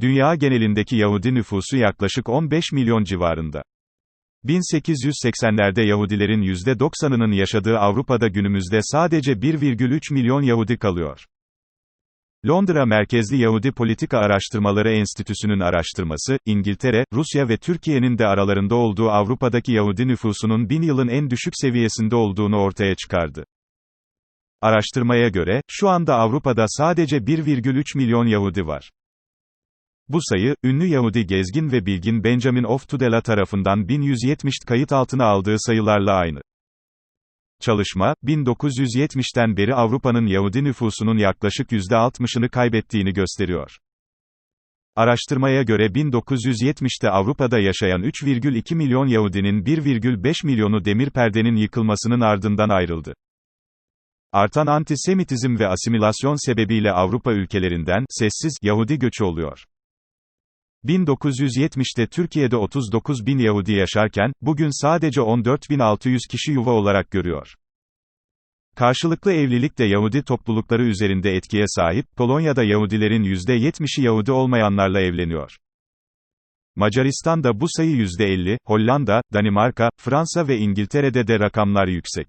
Dünya genelindeki Yahudi nüfusu yaklaşık 15 milyon civarında. 1880'lerde Yahudilerin %90'ının yaşadığı Avrupa'da günümüzde sadece 1,3 milyon Yahudi kalıyor. Londra merkezli Yahudi Politika Araştırmaları Enstitüsü'nün araştırması, İngiltere, Rusya ve Türkiye'nin de aralarında olduğu Avrupa'daki Yahudi nüfusunun bin yılın en düşük seviyesinde olduğunu ortaya çıkardı. Araştırmaya göre, şu anda Avrupa'da sadece 1,3 milyon Yahudi var. Bu sayı, ünlü Yahudi gezgin ve bilgin Benjamin of Tudela tarafından 1170 kayıt altına aldığı sayılarla aynı. Çalışma, 1970'ten beri Avrupa'nın Yahudi nüfusunun yaklaşık %60'ını kaybettiğini gösteriyor. Araştırmaya göre 1970'te Avrupa'da yaşayan 3,2 milyon Yahudinin 1,5 milyonu demir perdenin yıkılmasının ardından ayrıldı. Artan antisemitizm ve asimilasyon sebebiyle Avrupa ülkelerinden, sessiz, Yahudi göçü oluyor. 1970'te Türkiye'de 39 bin Yahudi yaşarken, bugün sadece 14.600 kişi yuva olarak görüyor. Karşılıklı evlilik de Yahudi toplulukları üzerinde etkiye sahip, Polonya'da Yahudilerin %70'i Yahudi olmayanlarla evleniyor. Macaristan'da bu sayı %50, Hollanda, Danimarka, Fransa ve İngiltere'de de rakamlar yüksek.